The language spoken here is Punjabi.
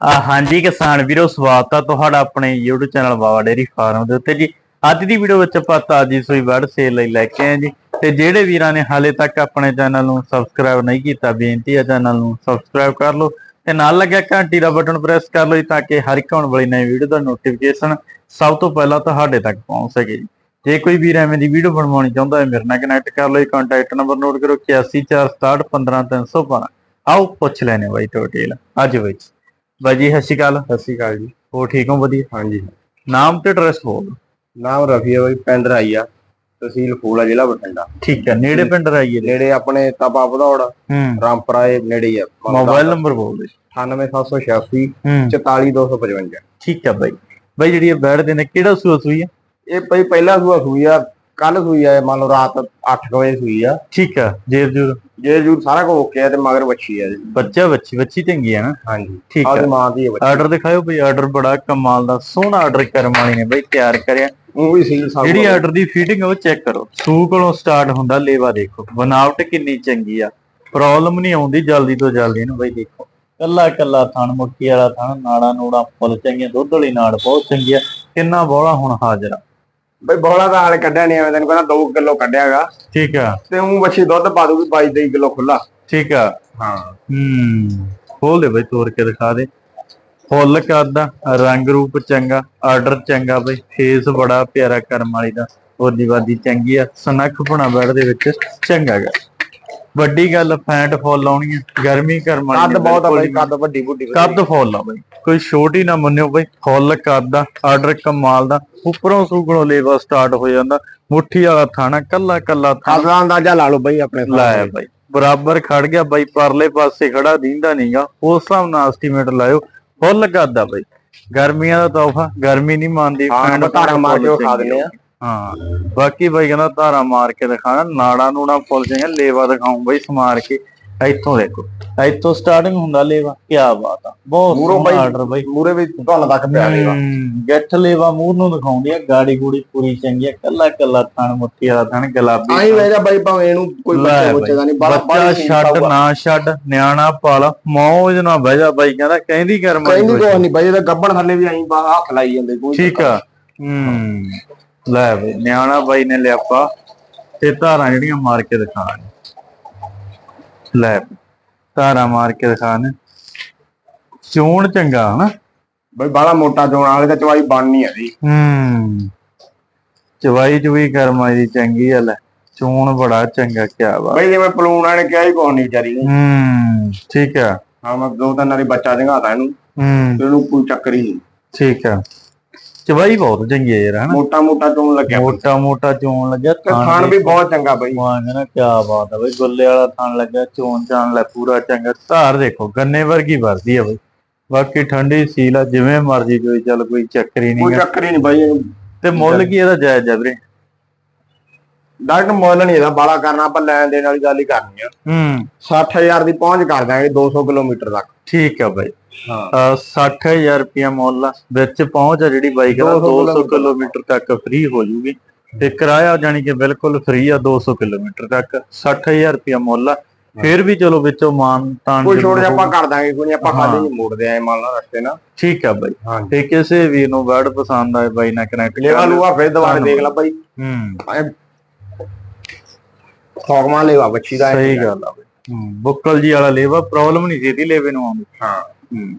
ਆ, ਹਾਂਜੀ ਕਿਸਾਨ ਵੀਰੋ, ਸਵਾਗਤ ਆ ਤੁਹਾਡਾ ਆਪਣੇ YouTube channel Bawa dairy farm ਦੇ ਉੱਤੇ ਜੀ। ਅੱਜ ਦੀ ਵੀਡੀਓ ਵਿੱਚ ਆਪਾਂ ਤਾਜੀ ਸੂਈ ਵੜ ਸੇਲ ਲਈ ਲੈ ਕੇ ਆਏ ਜੀ। ਤੇ ਜਿਹੜੇ ਵੀਰਾਂ ਨੇ ਹਾਲੇ ਤੱਕ ਆਪਣੇ ਚੈਨਲ ਨੂੰ ਸਬਸਕ੍ਰਾਈਬ ਨਹੀਂ ਕੀਤਾ, ਬੇਨਤੀ ਹੈ ਚੈਨਲ ਨੂੰ ਸਬਸਕ੍ਰਾਈਬ ਕਰ ਲਓ ਤੇ ਨਾਲ ਲੱਗਿਆ ਘੰਟੀ ਦਾ ਬਟਨ ਪ੍ਰੈਸ ਕਰ ਲਓ ਜੀ ਤਾਂ ਕਿ ਹਰ ਇੱਕ ਆਉਣ ਵਾਲੀ ਨਵੀਂ ਵੀਡੀਓ ਦਾ ਨੋਟੀਫਿਕੇਸ਼ਨ ਸਭ ਤੋਂ ਪਹਿਲਾਂ ਤੁਹਾਡੇ ਤੱਕ ਪਹੁੰਚ ਸਕੇ ਜੀ। ਜੇ ਕੋਈ ਵੀਰ ਐਵੇਂ ਦੀ ਵੀਡੀਓ ਬਣਵਾਉਣੀ ਚਾਹੁੰਦਾ ਹੈ, ਮੇਰੇ ਨਾਲ ਕਨੈਕਟ ਕਰ ਲਓ ਜੀ। ਕੰਟੈਕਟ ਨੰਬਰ ਨੋਟ ਕਰੋ 8146615312 ਆਓ ਪੁੱਛ ਲੈਣੇ ਬਾਈ ਟੋਟੇਲ ਅੱਜ ਬਾਈ ਬਾਈ ਜੀ ਸਤਿ ਸ਼੍ਰੀ ਅਕਾਲ। ਸਤਿ ਸ਼੍ਰੀ ਅਕਾਲ ਜੀ। ਹੋ ਠੀਕ ਹੋ? ਵਧੀਆ। ਹਾਂਜੀ। ਨਾਮ ਤੇ ਐਡਰੈਸ ਬੋਲ ਨਾਮ ਰਫੀ ਹੈ ਬਾਈ ਪਿੰਡ ਰਾਈਆ ਤਹਿਸੀਲ ਫੂਲਾ ਜ਼ਿਲ੍ਹਾ ਬਠਿੰਡਾ। ਠੀਕ ਹੈ ਨੇੜੇ ਪਿੰਡ ਰਾਈਏ ਦੇ। ਨੇੜੇ ਆਪਣੇ ਤਪਾ ਭਦੌੜ ਰਾਮਪੁਰਾ ਇਹ ਨੇੜੇ ਹੀ ਆ। ਮੋਬਾਈਲ ਨੰਬਰ ਬੋਲ ਦੇ 98786 ਹੂੰ। 44255 ਠੀਕ ਹੈ ਬਾਈ। ਬਾਈ ਜਿਹੜੀ ਇਹ ਬੈਠਦੇ ਨੇ ਕਿਹੜਾ ਸੂਆ ਸੂਈ ਹੈ? ਇਹ ਬਈ ਪਹਿਲਾ ਸੂਆ ਸੂਈ ਆ ਕੱਲ ਸੂਈ ਆ ਮੰਨ ਲਓ ਰਾਤ 8 ਵਜੇ ਸੂਈ ਆ। ਠੀਕ ਹੈ ਜੇਰ ਜੂਰ? ਜੇ ਜੂਰ ਸਾਰਾ ਕੁਝ ਓਕੇ ਆ ਤੇ ਮਗਰ ਵੱਛੀ ਆ ਜੀ ਬੱਚਾ ਬੱਚੀ ਬੱਚੀ ਚੰਗੀ ਹੈ ਨਾ? ਹਾਂਜੀ। ਠੀਕ ਤੇ ਮਾਂ ਦੀ ਹੈ ਆਰਡਰ ਦਿਖਾਓ ਬਈ ਆਰਡਰ ਬੜਾ ਕਮਾਲ ਦਾ ਸੋਹਣਾ ਆਰਡਰ ਕਰਮ ਵਾਲੀ ਨੇ ਬਈ ਤਿਆਰ ਕਰਿਆ। ਉਹ ਵੀ ਸੀਲ ਸਭ ਜਿਹੜੀ ਆਰਡਰ ਦੀ ਫਿਟਿੰਗ ਉਹ ਚੈੱਕ ਕਰੋ। ਸੂ ਕੋਲੋਂ ਸਟਾਰਟ ਹੁੰਦਾ ਲੇਵਾ ਦੇਖੋ। ਬਨਾਵਟ ਕਿੰਨੀ ਚੰਗੀ ਆ। ਪ੍ਰੋਬਲਮ ਨਹੀਂ ਆਉਂਦੀ ਜਲਦੀ ਤੋਂ ਜਲਦੀ ਇਹਨੂੰ ਬਈ ਦੇਖੋ। ਕੱਲਾ ਕੱਲਾ ਥਣ ਮੁੱਕੀ ਵਾਲਾ ਥਣ ਨਾੜਾ ਨੂੜਾ ਫੁੱਲ ਚੰਗੀਆਂ ਦੁੱਧ ਵਾਲੀ ਨਾੜ ਬਹੁਤ ਚੰਗੀ ਆ। ਕਿੰਨਾ ਬੋਲਾ ਹੁਣ ਹਾਜ਼ਰ ਆ। ਬਈ ਬੋਲਾ ਦਾ ਹਾਲੇ ਕੱਢਿਆ ਨਹੀਂ ਐਵੇਂ ਤੈਨੂੰ ਕਹਿੰਦਾ 2 ਕਿਲੋ ਕੱਢਿਆਗਾ। ਠੀਕ ਆ। ਤੇ ਉਹ ਵੱਛੀ ਦੁੱਧ ਪਾ ਦੂਗੀ 22 23 ਕਿਲੋ ਖੁੱਲਾ ਠੀਕ ਆ। ਹਾਂ। ਹੂੰ ਖੋਲ ਦੇ ਬਈ ਤੋੜ ਕੇ ਦਿਖਾ ਦੇ। ਫੁੱਲ ਕਰਦਾ ਰੰਗ ਰੂਪ ਚੰਗਾ ਆਰਡਰ ਚੰਗਾ ਬਈ ਫੇਸ ਬੜਾ ਪਿਆਰਾ ਕਰਮ ਵਾਲੀ ਦਾ। ਉਹਦੀ ਵਾਦੀ ਚੰਗੀ ਆ ਸਨੱਖ ਬਣਾ ਬੈੜ ਦੇ ਵਿੱਚ ਚੰਗਾ ਗਾ। ਵੱਡੀ ਗੱਲ ਫੈਂਟ ਫੁੱਲ ਆਉਣੀ ਆ ਗਰਮੀ ਕਰਮ ਵਾਲੀ ਕੱਦ ਬਹੁਤ ਆ ਬਈ ਹੀ ਕੱਦ ਵੱਡੀ ਵੱਡੀ ਕੱਦ ਫੁੱਲ ਆ ਬਈ ਕੋਈ ਛੋਟੀ ਨਾ ਮੰਨਿਓ ਬਈ ਫੁੱਲ ਕਰਦਾ ਆਰਡਰ ਕਮਾਲ ਦਾ ਉੱਪਰੋਂ ਸੂਗਣੋਂ ਲੇਵਾ ਸਟਾਰਟ ਹੋ ਜਾਂਦਾ ਮੁੱਠੀ ਵਾਲਾ ਥਾਣਾ ਕੱਲਾ ਕੱਲਾ ਥਾਣਾ। ਕੱਦ ਦਾ ਅੰਦਾਜ਼ਾ ਲਾ ਲਓ ਬਈ ਆਪਣੇ ਲਾਇਆ। ਬਾਈ ਬਰਾਬਰ ਖੜ ਗਿਆ ਬਾਈ ਪਰਲੇ ਪਾਸੇ ਖੜਾ ਦੀਂਦਾ ਨਹੀਂਗਾ ਉਸ ਹਿਸਾਬ ਨਾਲ ਐਸਟੀਮੇਟ ਲਾਇਓ ਫੁੱਲ ਕਰਦਾ ਬਾਈ। ਗਰਮੀਆਂ ਦਾ ਤੋਹਫਾ ਗਰਮੀ ਨਹੀਂ ਮੰਨਦੀ ਹਾਂ, ਫੈਂਟ ਧਾਰਾਂ ਮਾਰ ਕੇ ਚੰਗੀ ਦਿੰਦੇ ਆ। ਹਾਂ। ਬਾਕੀ ਬਾਈ ਕਹਿੰਦਾ ਧਾਰਾ ਮਾਰ ਕੇ ਦਿਖਾਣਾ ਨਾੜਾ ਨੂੜਾ ਫੁੱਲ ਚੰਗਾ ਲੇਵਾ ਦਿਖਾਉਂ ਬਾਈ ਸਮਾਰ ਕੇ। ਇੱਥੋਂ ਦੇਖੋ ਇੱਥੋਂ ਸਟਾਰਟਿੰਗ ਹੁੰਦਾ ਲੇਵਾ ਕੀ ਬਾਤ ਆ। ਬਹੁਤ ਮੂਰੋਂ ਬਾਈ ਆਰਡਰ ਬਾਈ। ਮੂਰੇ ਵੀ ਤੁਹਾਨੂੰ ਤੱਕ ਪਿਆ ਹਮ, ਗਿੱਠ ਲੇਵਾ ਮੂੰਹ ਨੂੰ ਦਿਖਾਉਂਦੀ ਆ ਗਾੜੀ ਗੂੜੀ ਪੂਰੀ ਚੰਗੀ ਆ ਕੱਲਾ ਕੱਲਾ ਥਣ ਮੁੱਠੀ ਵਾਲਾ ਥਣ ਗੁਲਾਬੀ ਆਈ ਵੇਗਾ ਬਾਈ ਭਾਵੇਂ ਇਹਨੂੰ ਕੋਈ ਬੱਚੇ ਬੱਚੇ ਦਾ ਨਹੀਂ ਬੱਚਾ ਛੱਡ ਨਾ ਛੱਡ ਨਿਆਣਾ ਪਾਲ ਮੌਜ ਨਾ ਬਹਿ ਜਾ ਬਾਈ ਕਹਿੰਦਾ ਕਹਿੰਦੀ ਕਰ ਮਾਰੀ ਕਹਿੰਦੀ ਕੋਈ। ਨਹੀਂ ਬਾਈ ਇਹਦਾ ਗੱਬਣ ਥੱਲੇ ਵੀ ਆਈ ਹੱਥ ਲਾਈ ਜਾਂਦੇ ਕੋਈ ਠੀਕ ਆ। ਹੂੰ। ਲੈ ਬਈ ਨਿਆਣਾ ਬਾਈ ਨੇ ਲਿਆਪਾ ਤੇ ਧਾਰਾਂ ਜਿਹੜੀਆਂ ਮਾਰ ਕੇ ਦਿਖਾਣ ਲੈ ਧਾਰਾਂ ਮਾਰ ਕੇ ਦਿਖਾਣ ਚੋਣ ਚੰਗਾ ਹਨਾ? ਬਾਈ ਬਾਲਾ ਮੋਟਾ ਚੋਣ ਵਾਲੇ ਤਾਂ ਚਵਾਈ ਬਣਨੀ ਆ ਜੀ। ਹੂੰ। ਚਵਾਈ ਚੁਈ ਕਰਮਾਈ ਦੀ ਚੰਗੀ ਆ। ਲੈ ਚੋਣ ਬੜਾ ਚੰਗਾ ਕਿਆ ਵਾ ਬਾਈ ਜਿਵੇਂ ਪਲੂਣਾ ਨੇ ਕਿਹਾ ਹੀ ਕੋਈ ਨਹੀਂ ਵਿਚਾਰੀ ਹੂੰ ਠੀਕ ਆ। ਹਾਂ ਮੈਂ ਦੋ ਤਿੰਨ ਵਾਰੀ ਬੱਚਾ ਜੰਗਾਤਾ ਇਹਨੂੰ। ਹੂੰ। ਇਹਨੂੰ ਕੋਈ ਚੱਕਰ ਹੀ ਨਹੀਂ। ਠੀਕ ਆ। ਚਵਾਈ ਬਹੁਤ ਚੰਗੀ ਹੈ ਯਾਰ ਹਨਾ। ਮੋਟਾ ਮੋਟਾ ਚੋਣ ਲੱਗਿਆ। ਮੋਟਾ ਮੋਟਾ ਚੋਣ ਲੱਗਿਆ ਤੇ ਖਾਣ ਵੀ ਬਹੁਤ ਚੰਗਾ ਬਾਈ। ਵਾਂਗ ਨਾ ਕੀ ਬਾਤ ਹੈ ਬਈ ਗੁੱਲੇ ਵਾਲਾ ਥਣ ਲੱਗਾ ਚੋਣ ਚਾਣ ਲੈ ਪੂਰਾ ਚੰਗਾ। ਧਾਰ ਦੇਖੋ ਗੰਨੇ ਵਰਗੀ ਵਰਦੀ ਹੈ ਬਈ। ਬਾਕੀ ਠੰਡੀ ਸੀਲ ਆ ਜਿਵੇਂ ਮਰਜ਼ੀ ਕੋਈ ਚੱਲ ਕੋਈ ਚੱਕਰ ਹੀ ਕੋਈ ਨਹੀਂ ਚੱਕਰ ਹੀ ਨਹੀਂ ਬਾਈ। ਤੇ ਮੁੱਲ ਕੀ ਇਹਦਾ ਜਾਇਜ਼ ਆ ਵੀਰੇ? ਡਾਕਟਰ ਮੁੱਲ ਨਹੀਂ ਇਹਦਾ ਬਾਲਾ ਕਰਨਾ ਆਪਾਂ ਲੈਣ ਦੇਣ ਵਾਲੀ ਗੱਲ ਹੀ ਕਰਨੀ ਆ। ਹੂੰ। 60000 ਦੀ ਪਹੁੰਚ ਕਰ ਦਾਂਗੇ 200 ਕਿਲੋਮੀਟਰ ਤੱਕ। ਠੀਕ ਆ ਬਈ। ਹਾਂ। ਅਹ 60000 ਰੁਪਿਆ ਮੁੱਲ ਆ ਵਿੱਚ ਪਹੁੰਚ ਆ ਜਿਹੜੀ ਬਾਈਕ ਦਾ 200 200 ਕਿਲੋਮੀਟਰ। ਤੱਕ ਫ੍ਰੀ ਹੋ ਜੂਗੀ। ਤੇ ਕਿਰਾਇਆ ਜਾਨੀ ਕਿ ਬਿਲਕੁਲ ਫ੍ਰੀ ਆ 200 ਕਿਲੋਮੀਟਰ ਤੱਕ। 60000 ਰੁਪਿਆ ਮੁੱਲ ਆ। ਫਿਰ ਵੀ ਚਲੋ ਵਿੱਚੋਂ ਮਾਨ ਤਾਨ ਕੋਈ ਛੋੜ ਆਪਾਂ। ਕਰ ਦਾਂਗੇ ਕੋਈ ਨੀ, ਆਪਾਂ। ਖਾਲੀ ਨਹੀਂ ਮੋੜਦੇ ਆਏ ਮੰਨ ਲਾ ਰਸਤੇ ਨਾ ਠੀਕ ਆ ਬਾਈ। ਤੇ ਕਿਸੇ ਵੀਰ ਨੂੰ ਵਰਡ ਪਸੰਦ ਆਏ ਬਾਈ ਨਾਲ ਕਨੈਕਟ ਲੇਵਾ ਲੂਆ ਫਿਰ ਦੁਬਾਰਾ ਦੇਖ ਲੈ ਬਾਈ। ਹੂੰ। ਖੋਗਮਾ ਲੇਵਾ ਬੱਚੀ ਦਾ ਸਹੀ ਗੱਲ ਆ ਬਾਈ। ਬੁੱਕਲ ਜੀ ਵਾਲਾ ਲੇਵਾ ਪ੍ਰੋਬਲਮ ਨਹੀਂ ਸੀ ਇਹਦੀ ਲੇਵੇ ਨੂੰ ਆਉਂਦੀ ਹਾਂ। ਹੂੰ।